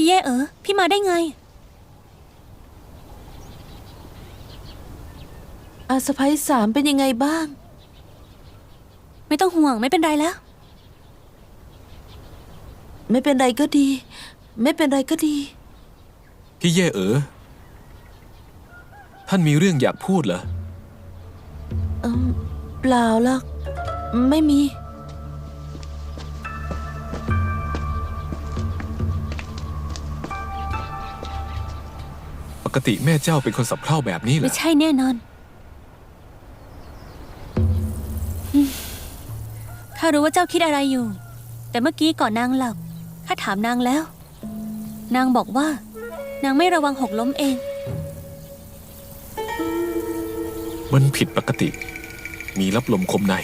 พี่เย่เออ พี่มาได้ไง อาสะพ้ยสามเป็นยังไงบ้าง ไม่ต้องห่วงไม่เป็นไรแล้ว ไม่เป็นไรก็ดี ไม่เป็นไรก็ดี พี่เย่เอ๋อท่านมีเรื่องอยากพูดเหรอ เอมเปล่าหรอกไม่มี ปกติแม่เจ้าเป็นคนสับเพร่าแบบนี้เหรไม่อ ใช่แน่นอนอืมข้ารู้ว่าเจ้าคิดอะไรอยู่ แต่เมื่อกี้ก่อนนางหลับ ข้าถามนางแล้ว นางบอกว่า นางไม่ระวังหกล้มเอง มันผิดปกติ มีรับลมคมใน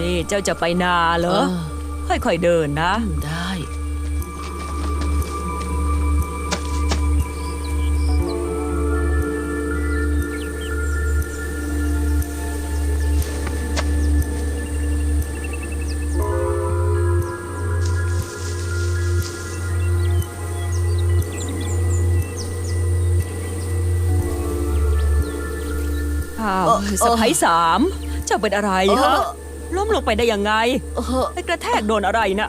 นี่เจ้าจะไปนาเหรอเออค่อยๆเดินนะ ได้ อ้าวเออสะพ้ยสาม เจ้าเป็นอะไรเอฮะอ ล้มลงไปได้ยังไง เออ ไปกระแทกโดนอะไรนะ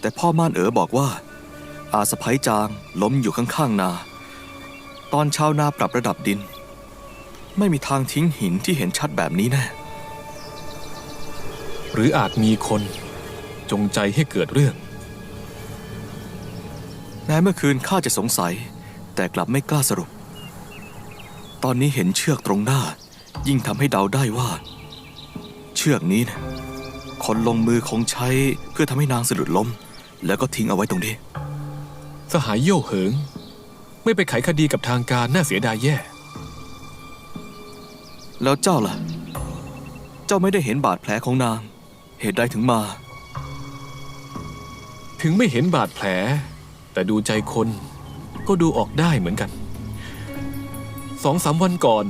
แต่พ่อม่านเอ๋อบอกว่า อาสะพ้ยจางล้มอยู่ข้างๆนา ตอนชาวนาปรับระดับดิน ไม่มีทางทิ้งหินที่เห็นชัดแบบนี้แน่หรืออาจมีคนจงใจให้เกิดเรื่องแม้เมื่อคืนข้าจะสงสัย แต่กลับไม่กล้าสรุป ตอนนี้เห็นเชือกตรงหน้า ยิ่งทำให้เดาได้ว่า เชือกนี้นะคนลงมือคงใช้เพื่อทำให้นางสะดุดล้ม แล้วก็ทิ้งเอาไว้ตรงนี้ สหายโย่เหิง ไม่ไปไขคดีกับทางการน่าเสียดายแย่ แล้วเจ้าล่ะ เจ้าไม่ได้เห็นบาดแผลของนาง เหตุใดถึงมา ถึงไม่เห็นบาดแผล แต่ดูใจคนก็ดูออกได้เหมือนกันสองสามวันก่อน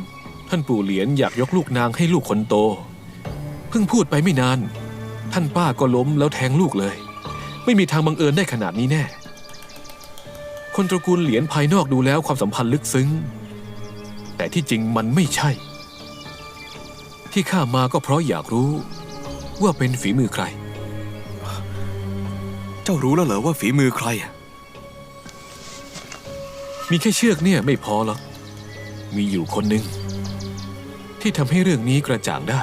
ท่านปู่เหลียนอยากยกลูกนางให้ลูกคนโต เพิ่งพูดไปไม่นาน ท่านป้าก็ล้มแล้วแทงลูกเลย ไม่มีทางบังเอิญได้ขนาดนี้แน่ คนตระกูลเหลียนภายนอกดูแล้วความสัมพันธ์ลึกซึ้ง แต่ที่จริงมันไม่ใช่ ที่ข้ามาก็เพราะอยากรู้ว่าเป็นฝีมือใคร เจ้ารู้แล้วเหรอว่าฝีมือใครอะมีแค่เชือกเนี่ยไม่พอหรอก มีอยู่คนหนึ่งที่ทำให้เรื่องนี้กระจ่างได้